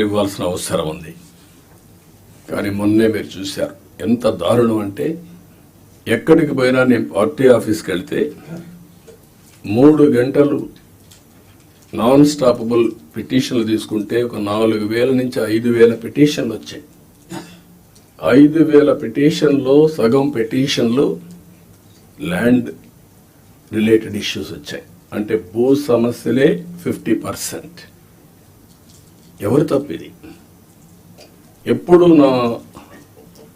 ఇవ్వాల్సిన అవసరం ఉంది. కానీ మొన్నే మీరు చూశారు. ఎంత దారుణం అంటే ఎక్కడికి పోయినా నేను పార్టీ ఆఫీస్కి వెళ్తే మూడు గంటలు నాన్ స్టాపబుల్ పిటిషన్లు తీసుకుంటే ఒక నాలుగు వేల నుంచి ఐదు వేల పిటిషన్లు వచ్చాయి. ఐదు వేల పిటిషన్లో సగం పిటిషన్లు ల్యాండ్ రిలేటెడ్ ఇష్యూస్ వచ్చాయి. అంటే భూ సమస్యలే ఫిఫ్టీ పర్సెంట్. ఎవరు తప్పిది ఎప్పుడు నా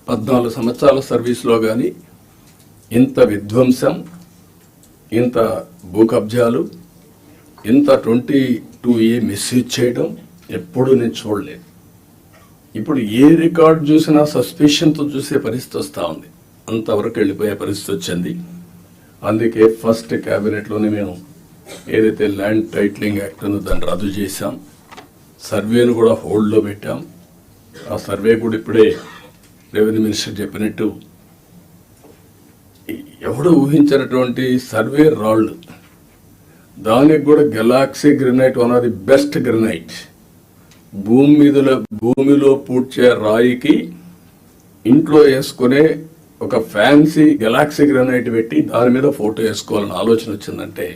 పద్నాలుగు సంవత్సరాల సర్వీస్లో కానీ ఇంత విధ్వంసం ఇంత భూ కబ్జాలు ఇంత ట్వంటీ టూ ఏ మిస్యూజ్ చేయడం ఎప్పుడూ నేను చూడలేదు. ఇప్పుడు ఏ రికార్డ్ చూసినా సస్పెషన్తో చూసే పరిస్థితి వస్తూ ఉంది. అంతవరకు వెళ్ళిపోయే పరిస్థితి వచ్చింది. అందుకే ఫస్ట్ క్యాబినెట్లోనే మేము ఏదైతే ల్యాండ్ టైటిలింగ్ యాక్ట్ ఉందో దాన్ని రద్దు చేశాం సర్వేను కూడా హోల్డ్లో పెట్టాం. ఆ సర్వే కూడా ఇప్పుడే రెవెన్యూ మినిస్టర్ చెప్పినట్టు ఎవడు ఊహించినటువంటి సర్వే రాళ్ళు దానికి కూడా galaxy granite one of the best granite. భూమి మీదలో భూమిలో పూడ్చే రాయికి ఇంట్లో వేసుకునే ఒక ఫ్యాన్సీ గెలాక్సీ గ్రెనైట్ పెట్టి దాని మీద ఫోటో వేసుకోవాలని ఆలోచన వచ్చిందంటే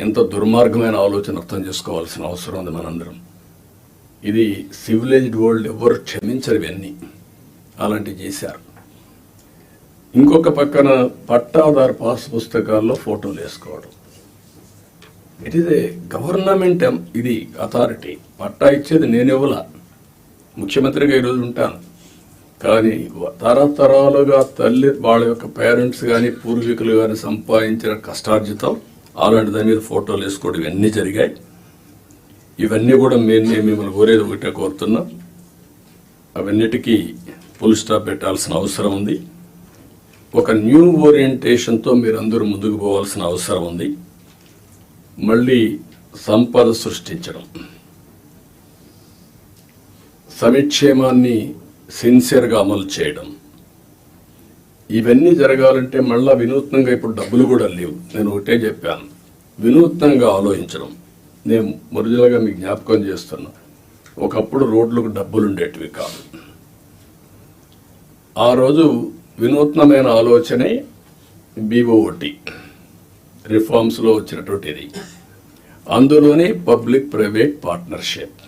ఎంత దుర్మార్గమైన ఆలోచన అర్థం చేసుకోవాల్సిన అవసరం ఉంది మనందరం. ఇది సివిలైజ్డ్ వరల్డ్ ఎవరు క్షమించరు ఇవన్నీ. అలాంటివి చేశారు. ఇంకొక పక్కన పట్టాదారు పాస్ పుస్తకాల్లో ఫోటోలు వేసుకోవడం. ఇట్ ఈజ్ ఏ గవర్నమెంట్ ఇది అథారిటీ పట్టా ఇచ్చేది నేను ఇవ్వలా. ముఖ్యమంత్రిగా ఈరోజు ఉంటాను. కానీ తరతరాలుగా తల్లి వాళ్ళ యొక్క పేరెంట్స్ కానీ పూర్వీకులు కానీ సంపాదించిన కష్టార్జితం అలాంటి దాని మీద ఫోటోలు వేసుకోవడం ఇవన్నీ జరిగాయి. ఇవన్నీ కూడా మేము మిమ్మల్ని కోరేది ఒకటే కోరుతున్నాం. అవన్నిటికీ ఫుల్ స్టాప్ పెట్టాల్సిన అవసరం ఉంది. ఒక న్యూ ఓరియంటేషన్తో మీరు అందరూ ముందుకు పోవాల్సిన అవసరం ఉంది. మళ్ళీ సంపద సృష్టించడం. సమిక్షేమాన్ని సిన్సియర్గా అమలు చేయడం. ఇవన్నీ జరగాలంటే మళ్ళా వినూత్నంగా ఇప్పుడు డబ్బులు కూడా లేవు. నేను ఒకటే చెప్పాను. వినూత్నంగా ఆలోచించడం. నేను ఒరిజినల్గా మీకు జ్ఞాపకం చేస్తున్నా. ఒకప్పుడు రోడ్లకు డబ్బులు ఉండేటివి కాదు. ఆ రోజు వినూత్నమైన ఆలోచనే బీఓటి రిఫార్మ్స్లో వచ్చినటువంటిది. అందులోనే public private partnership.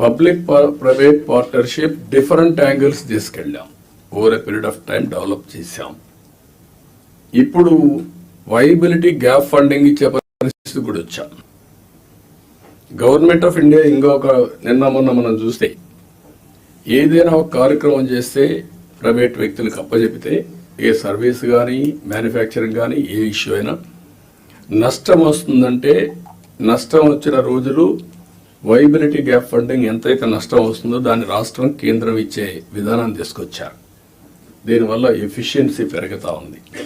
Public private partnership different angles తీసుకెళ్ళాం. Over a period of time develop చేశాం. ఇప్పుడు వైబిలిటీ గ్యాప్ ఫండింగ్ ఇచ్చే పరిస్థితి కూడా వచ్చాం. గవర్నమెంట్ ఆఫ్ ఇండియా ఇంకొక నిన్న మొన్న మనం చూస్తే ఏదైనా ఒక కార్యక్రమం చేస్తే ప్రైవేట్ వ్యక్తులకు అప్పచెపితే ఏ సర్వీస్ కానీ మ్యానుఫ్యాక్చరింగ్ కానీ ఏ ఇష్యూ అయినా నష్టం వస్తుందంటే నష్టం వచ్చిన రోజులు వైబిలిటీ గ్యాప్ ఫండింగ్ ఎంతైతే నష్టం వస్తుందో దాన్ని రాష్ట్రం కేంద్రం ఇచ్చే విధానాన్ని తీసుకొచ్చారు. దీనివల్ల ఎఫిషియన్సీ పెరుగుతూ ఉంది.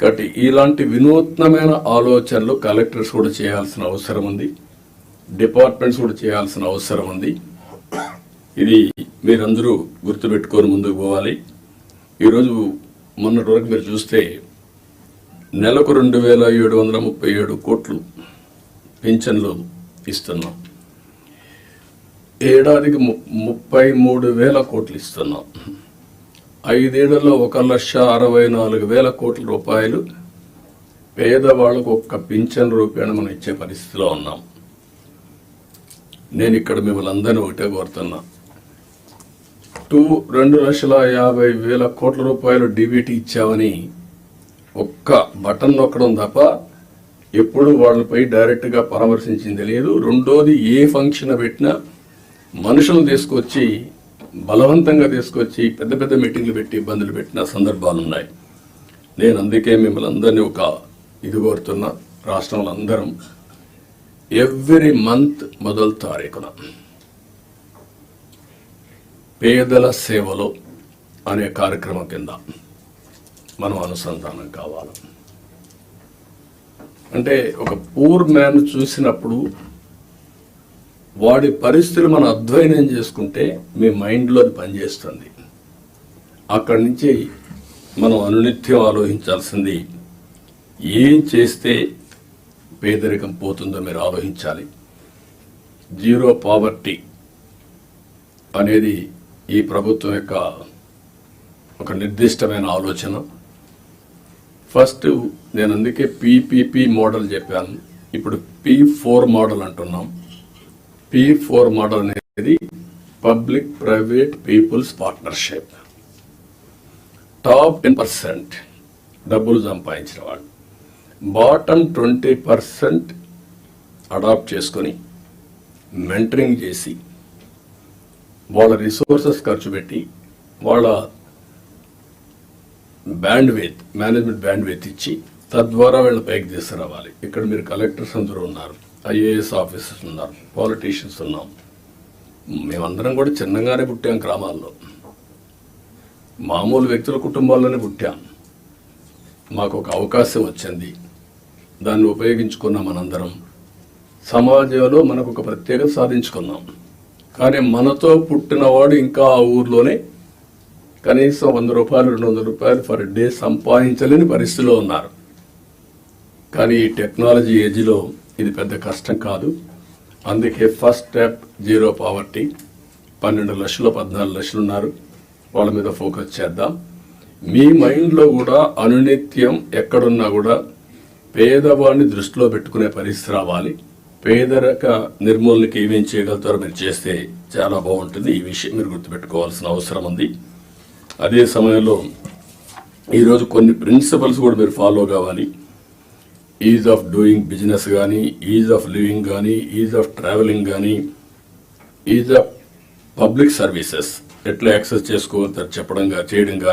కాబట్టి ఇలాంటి వినూత్నమైన ఆలోచనలు కలెక్టర్స్ కూడా చేయాల్సిన అవసరం ఉంది. డిపార్ట్మెంట్స్ కూడా చేయాల్సిన అవసరం ఉంది. ఇది మీరందరూ గుర్తుపెట్టుకొని ముందుకు పోవాలి. ఈరోజు మొన్నటి వరకు మీరు చూస్తే నెలకు రెండు వేల ఏడు వందల ముప్పై ఏడు కోట్లు పింఛన్లు ఇస్తున్నాం. ఏడాదికి ము- ముప్పై మూడు వేల కోట్లు ఇస్తున్నాం. ఐదేళ్ళలో ఒక లక్ష అరవై నాలుగు వేల కోట్ల రూపాయలు పేదవాళ్ళకు ఒక్క పింఛన్ రూపాయను మనం ఇచ్చే పరిస్థితిలో ఉన్నాం. నేను ఇక్కడ మిమ్మల్ని అందరినీ ఒకటే కోరుతున్నా. టూ రెండు లక్షల యాభై వేల కోట్ల రూపాయలు డిబిటీ ఇచ్చామని ఒక్క బటన్ నొక్కడం తప్ప ఎప్పుడు వాళ్ళపై డైరెక్ట్గా పరామర్శించింది లేదు. రెండోది ఏ ఫంక్షన్ పెట్టినా మనుషులను తీసుకొచ్చి బలవంతంగా తీసుకొచ్చి పెద్ద పెద్ద మీటింగ్లు పెట్టి ఇబ్బందులు పెట్టిన సందర్భాలు ఉన్నాయి. నేను అందుకే మిమ్మల్ని అందరినీ ఒక ఇది కోరుతున్నా. రాష్ట్రంలో అందరం ఎవ్రీ మంత్ మొదలు తారీఖున పేదల సేవలో అనే కార్యక్రమం కింద మనం అనుసంధానం కావాలి. అంటే ఒక పూర్ మ్యాన్ చూసినప్పుడు వాడి పరిస్థితులు మనం అధ్వయనం చేసుకుంటే మీ మైండ్లో అది పనిచేస్తుంది. అక్కడి నుంచి మనం అనునిత్యం ఆలోచించాల్సింది ఏం చేస్తే పేదరికం పోతుందో మీరు ఆలోచించాలి. జీరో పావర్టీ అనేది ఈ ప్రభుత్వం యొక్క ఒక నిర్దిష్టమైన ఆలోచన. ఫస్ట్ నేను అందుకే పీపీపీ మోడల్ చెప్పాను. ఇప్పుడు పీ ఫోర్ మోడల్ అంటున్నాం. పీ ఫోర్ మోడల్ అనేది public private people's partnership top ten percent డబ్బులు సంపాదించిన వాళ్ళు. బాటమ్ ట్వంటీ పర్సెంట్ అడాప్ట్ చేసుకొని మెంటరింగ్ చేసి వాళ్ళ రిసోర్సెస్ ఖర్చు పెట్టి వాళ్ళ బ్యాండ్వేత్ మేనేజ్మెంట్ బ్యాండ్వేత్ ఇచ్చి తద్వారా వీళ్ళ పైకి తీసుకురావాలి. ఇక్కడ మీరు కలెక్టర్స్ అందరూ ఉన్నారు. ఐఏఎస్ ఆఫీసర్స్ ఉన్నారు పాలిటీషియన్స్ ఉన్నాం. మేమందరం కూడా చిన్నగానే పుట్టాం గ్రామాల్లో. మామూలు వ్యక్తుల కుటుంబాల్లోనే పుట్టాం. మాకు ఒక అవకాశం వచ్చింది. దాన్ని ఉపయోగించుకున్నాం మనందరం. సమాజంలో మనకు ఒక ప్రత్యేకత సాధించుకున్నాం. కానీ మనతో పుట్టినవాడు ఇంకా ఆ ఊర్లోనే కనీసం వంద రూపాయలు రెండు వందల రూపాయలు పర్ డే సంపాదించలేని పరిస్థితిలో ఉన్నారు. కానీ ఈ టెక్నాలజీ ఏజ్లో ఇది పెద్ద కష్టం కాదు. అందుకే ఫస్ట్ స్టెప్ జీరో పావర్టీ. పన్నెండు లక్షలు పద్నాలుగు లక్షలు ఉన్నారు. వాళ్ళ మీద ఫోకస్ చేద్దాం. మీ మైండ్లో కూడా అనునిత్యం ఎక్కడున్నా కూడా పేదవాడిని దృష్టిలో పెట్టుకునే పరిస్థితి రావాలి. పేదరిక నిర్మూలనకి ఏమేం చేయగలుగుతారో మీరు చేస్తే చాలా బాగుంటుంది. ఈ విషయం మీరు గుర్తుపెట్టుకోవాల్సిన అవసరం ఉంది. అదే సమయంలో ఈరోజు కొన్ని ప్రిన్సిపల్స్ కూడా మీరు ఫాలో కావాలి. ఈజ్ ఆఫ్ డూయింగ్ బిజినెస్ కానీ ఈజ్ ఆఫ్ లివింగ్ కానీ ఈజ్ ఆఫ్ ట్రావెలింగ్ కానీ ఈజ్ ఆఫ్ పబ్లిక్ సర్వీసెస్ ఎట్లా యాక్సెస్ చేసుకోవచ్చు చెప్పడం చేయడం కానీ